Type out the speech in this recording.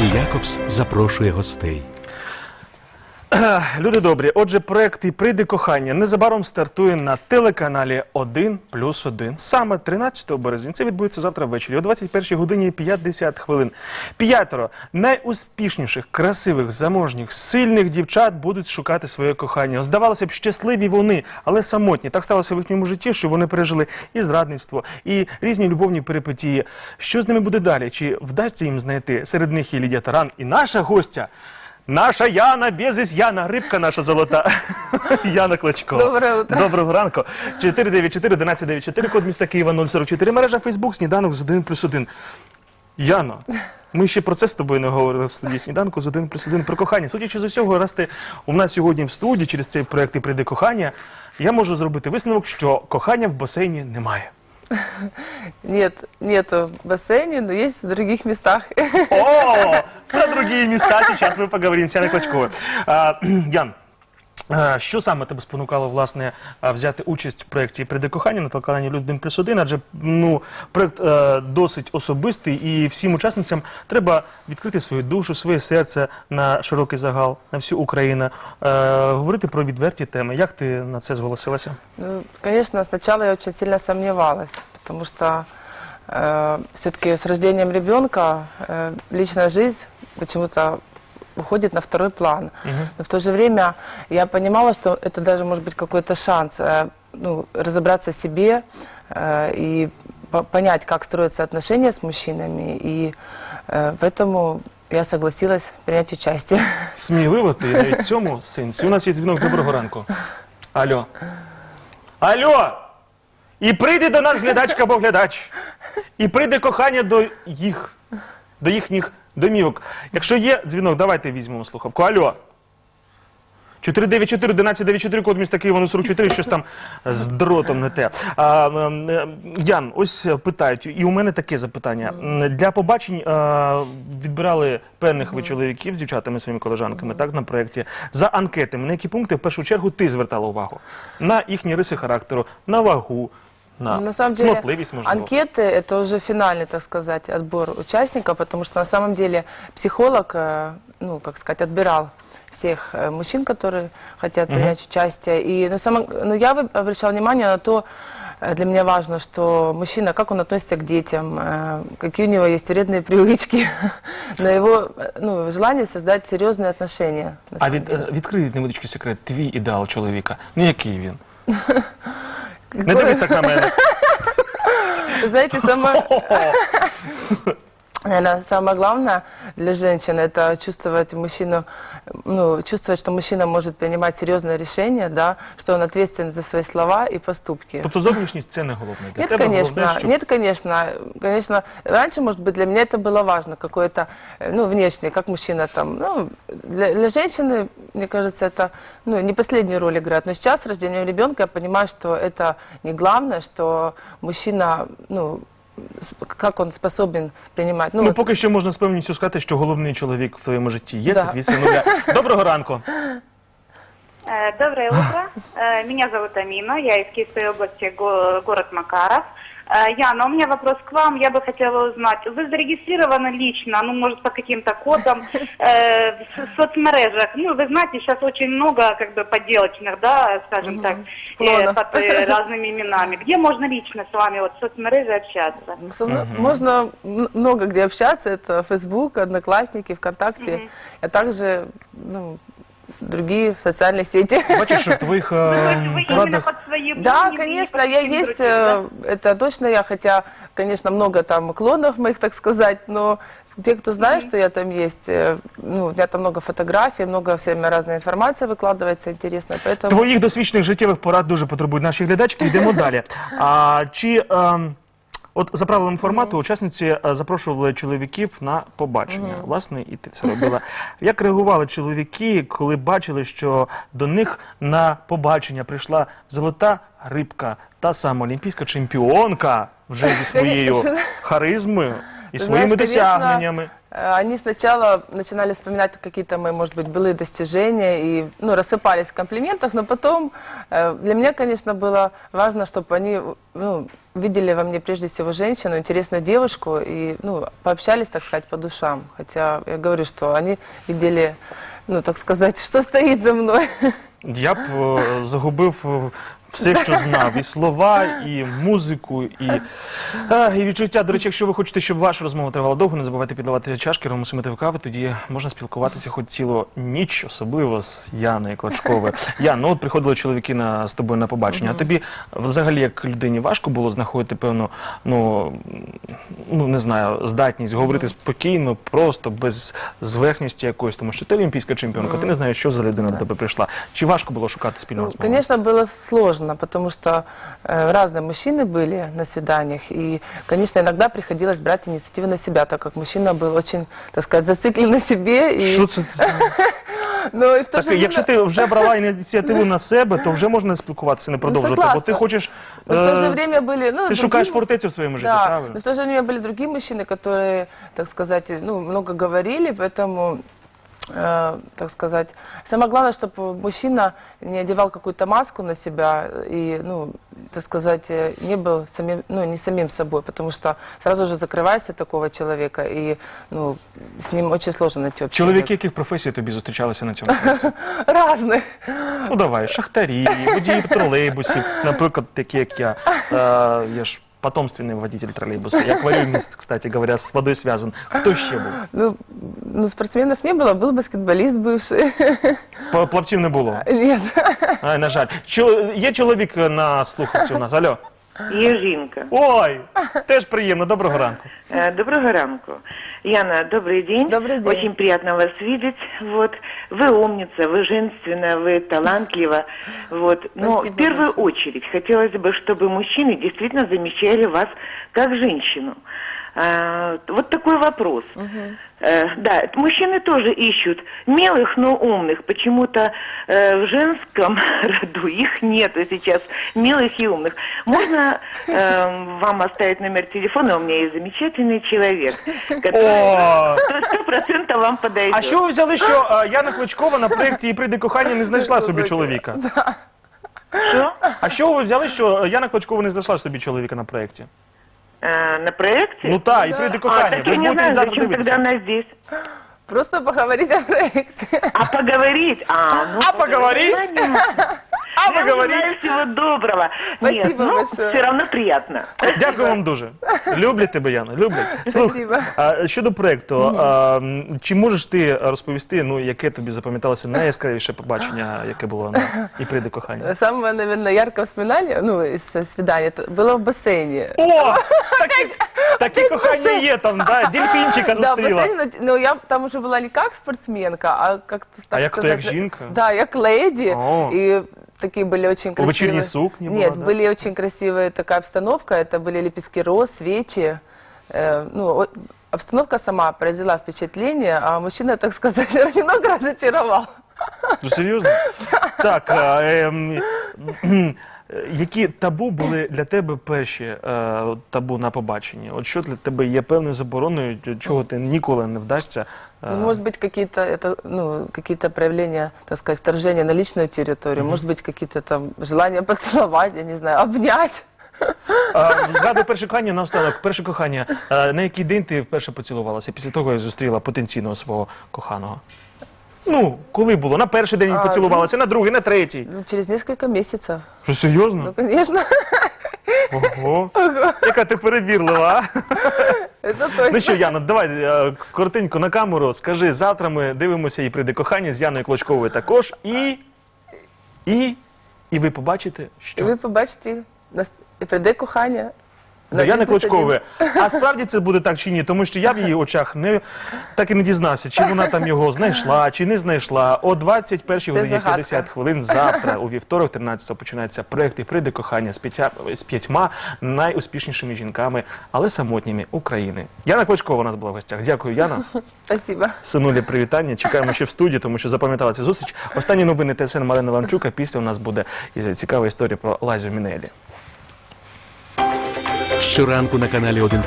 Якобс запрошує гостей. Люди добрі, отже, проект «І прийде кохання незабаром стартує на телеканалі 1 плюс 1. Саме 13 березня. Це відбудеться завтра ввечері о 21 годині 50 хвилин. П'ятеро найуспішніших, красивих, заможніх, сильних дівчат будуть шукати своє кохання. Здавалося б, щасливі вони, але самотні. Так сталося в їхньому житті, що вони пережили і зрадництво, і різні любовні перипетії. Що з ними буде далі? Чи вдасться їм знайти? Серед них є Лідія Таран і наша гостя. Наша Яна, безіс Яна, рибка наша золота. Яна Клочко. Доброе утро. Доброго ранку. 494 1194 код міста Києва 044, мережа Фейсбук, сніданок з 1 плюс 1. Яно, ми ще про це з тобою не говорили в студії сніданку з 1 плюс 1 про кохання. Судячи з усього, раз ти у нас сьогодні в студії через цей проект і прийде кохання, я можу зробити висновок, що кохання в басейні немає. Нет, нету в бассейне, но есть в других местах. О, про другие места сейчас мы поговорим с Клочкова. А, Ян, що саме тебе спонукало власне взяти участь в проєкті «Прийде кохання» на телеканалі «Людин плюс один», адже ну, проєкт е, досить особистий і всім учасницям треба відкрити свою душу, своє серце на широкий загал, на всю Україну, е, говорити про відверті теми. Як ти на це зголосилася? Ну, конечно, сначала я очень сильно сомневалась, потому что все-таки с рождением ребенка э, личная жизнь почему-то уходит на второй план. Но в то же время я понимала, что это даже может быть какой-то шанс э, ну, разобраться в себе э, и по- понять, как строятся отношения с мужчинами. И э, поэтому я согласилась принять участие. Сміливо ти навіть в цьому сенсі. У нас є дзвінок доброго ранку. Алло. Алло! І прийде до нас глядачка або глядач. І прийде кохання до їх, до їхніх домівок. Якщо є дзвінок, давайте візьмемо слухавку. Алло. 494 1194 код міста Києва 44, щось там з дротом не те. А, е, Ян, ось е, питають, і у мене таке запитання. Для побачень е, відбирали певних ви чоловіків з дівчатами своїми колежанками, так, на проєкті, за анкетами. На які пункти в першу чергу ти звертала увагу? На їхні риси характеру, на вагу, на, На самом деле, смотливість, можливо. анкеты – это уже финальный, так сказать, отбор участников, потому что на самом деле психолог, э, ну, как сказать, отбирал всех э, мужчин, которые хотят принять участие. И на самом, ну, я вы- обращала внимание на то, э, для меня важно, что мужчина, как он относится к детям, э, какие у него есть вредные привычки, на его э, ну, желание создать серьезные отношения. на А самом від, деле. е, відкрий невеличкий секрет, твій ідеал чоловіка. Ну який він? Не дивись так на мене. Знаете, самое, наверное, самое главное для женщин это чувствовать мужчину, ну, чувствовать, что мужчина может принимать серьезные решения, да, что он ответственен за свои слова и поступки. Тобто зовнішність це не головне. Для Нет, тебе конечно, головне, щоб нет, конечно, конечно. Раньше, может быть, для меня это было важно, какое-то, э, ну, внешнее, как мужчина там, ну, для, для женщины, мне кажется, это, ну, не последнюю роль играет. Но сейчас, с рождением ребенка, я понимаю, что это не главное, что мужчина, ну, как он способен принимать. Ну, Ну, вот, поки що можна з певністю сказати, що головний чоловік в твоєму житті є, Да. це твій синуля. Доброго ранку. Э, Доброе утро. Э, Меня зовут Амина, я из Киевской области, го- город Макаров. Э, Яна, у меня вопрос к вам. Я бы хотела узнать, вы зарегистрированы лично, ну, может, по каким-то кодам э, в с- соцмережах? Ну, вы знаете, сейчас очень много, как бы, подделочных, да, скажем так, э, Клонов. под э, разными именами. Где можно лично с вами, вот, в соцмереже общаться? со мной можно м- много где общаться, это Facebook, Одноклассники, ВКонтакте, а также, ну, другие социальные сети. Бачиш, що в твоїх е, То есть вы именно порадах под свои Да, блоги, не конечно, под я каким есть, другим, да? э, это точно я, хотя, конечно, много там клонов моих, так сказать, но те, кто знает, что я там есть, э, ну, у меня там много фотографий, много все время разная информация выкладывается интересная, поэтому... твоїх досвідчених життєвих порад дуже потребують наші глядачки. Йдемо далі. А чи ем, от за правилами формату учасниці е, запрошували чоловіків на побачення? Власне, і ти це робила. Як реагували чоловіки, коли бачили, що до них на побачення прийшла золота рибка, та сама олімпійська чемпіонка вже зі своєю харизмою і Ти своїми досягненнями? Э, Они сначала начинали вспоминать какие-то мои, может быть, былые достижения и ну, рассыпались в комплиментах, но потом э, для меня, конечно, было важно, чтобы они ну, видели во мне прежде всего женщину, интересную девушку и ну, пообщались, так сказать, по душам. Хотя я говорю, что они видели, ну, так сказать, что стоит за мной. Я б е, загубив е, все, що знав, і слова, і музику, і, е, і відчуття. До речі, якщо ви хочете, щоб ваша розмова тривала довго, не забувайте підливати чашки, ромусимити в кави, тоді можна спілкуватися хоч цілу ніч, особливо з Яною Клочковою. Ян, ну от приходили чоловіки на, з тобою на побачення. А тобі взагалі як людині важко було знаходити певну, ну, ну не знаю, здатність говорити спокійно, просто без зверхності якоїсь, тому що ти олімпійська чемпіонка, ти не знаєш, що за людина до тебе прийшла. Чи важко було шукати спільну Ну, розмову? конечно, было сложно, потому что э, разные мужчины были на свиданиях, и, конечно, иногда приходилось брать инициативу на себя, так как мужчина был очень, так сказать, зациклен на себе. И, Що це? но и в то Так, же время, якщо ти вже брала ініціативу на себе, то вже можна спілкуватися, не продовжувати. бо ти согласна. хочеш. но в то же е, время были... Ну, ти шукаєш другие- фортецю в своєму житті, Да, правильно? но в то же время были другие мужчины, которые, так сказать, ну, много говорили, поэтому, э, так сказать, самое главное, чтобы мужчина не одевал какую-то маску на себя и, ну, так сказать, э, не был самим, ну, не самим собой, потому что сразу же закрываешься от такого человека, и, ну, с ним очень сложно найти общий Чоловіки, яких професій тобі зустрічалися на цьому проєкті? язык. Разных. Ну давай, шахтарі, водії тролейбусів, наприклад, такі як я. Е, я ж потомственний водитель тролейбуса. Я акваріуміст, кстати говоря, з водою зв'язан. Хто ще був? Ну, ну, спортсменов не было, был баскетболист бывший. П- Плавців не було. Нет. Ай, на жаль. Чо- є чоловік на слухавці у нас. Алло. Є жінка. Ой, теж приємно. Доброго ранку. Э, Доброго ранку. Яна, добрый день. Добрый день. Очень приятно вас видеть. Вот. Вы умница, вы женственна, вы талантлива. Вот. Но Спасибо в первую большое. очередь хотелось бы, чтобы мужчины действительно замечали вас как женщину. А, вот такой вопрос. Э, да, это мужчины тоже ищут милых, но умных. Почему-то э, в женском роду их нету сейчас, милых и умных. Можно э, вам оставить номер телефона? У меня есть замечательный человек, который О, сто процентов вам подойдет. а що ви взяли, що е, Яна Клочкова на проєкті «І прийде кохання» не знайшла собі чоловіка? Что? А що ви взяли, що Яна Клочкова не знайшла собі чоловіка на проєкті? Э, на проекте? Ну так, и прийде а, кохання. так я не будете знаю, завтра зачем тогда дивитися. она здесь. Просто поговорить о проекте. А поговорить? А, ну, А поговорить? понятно. А Я поговорить? желаю всего доброго. Спасибо Нет, ну, большое. все равно приятно. Дякую вам дуже. Люблять тебе, Яна, люблять. Спасибо. а, щодо проєкту, а, м, чи можеш ти розповісти, ну, яке тобі запам'яталося найяскравіше побачення, яке було на «І прийде кохання»? Самое, наверное, яркое воспоминание, ну, из э, свидания, это было в бассейне. О! Такі, такі кохання є там, да? Дельфінчика Да, в зустріла. бассейне, но, но я там уже была не как спортсменка, а как так А як хто, сказать... як жінка? Да, як леди. О. И такие были очень красивые... вечерней сукне была, Нет, да? были очень красивые такая обстановка. Это были лепестки роз, свечи. Э, ну, о- обстановка сама произвела впечатление, а мужчина, так сказать, немного разочаровал. Ну, серйозно? Так, а, ем, кхм, які табу були для тебе перші е, от табу на побаченні? От що для тебе є певною забороною, чого ти ніколи не вдасться? е, Ну, Может быть, какие-то это, ну, какие-то проявления, так сказать, вторжения на личную территорию, может быть, какие-то там желания поцеловать, я не знаю, обнять. А, Згадую перше кохання наостанок. Перше кохання. Е, На який день ти вперше поцілувалася після того, як зустріла потенційного свого коханого? Ну, коли було? На перший день А, поцілувалася, на другий, на третій. Ну, через несколько месяцев. Що серйозно? Ну, конечно, Ого. Яка ти перебірлива. а? это точно. Ну що, Яна, давай е, коротенько на камеру. Скажи, завтра ми дивимося і прийде кохання з Яною Клочковою також. І. І. І ви побачите, І що. ви побачите, нас- і прийде кохання. Яни один плюс Клочкової. А справді це буде так чи ні? Тому що я в її очах не так і не дізнався, чи вона там його знайшла, чи не знайшла. О 21 годині загадка. 50 хвилин завтра, у вівторок, 13 починається проект і прийде кохання з п'ятя з п'ятьма найуспішнішими жінками, але самотніми України. Яна Клочкова у нас була в гостях. Дякую, Яна. Спасибо. Синулі, привітання. Чекаємо ще в студії, тому що запам'ятала цю зустріч. Останні новини ТСН Марина Ланчука. Після у нас буде цікава історія про Лазю Мінелі. Щоранку на каналі 1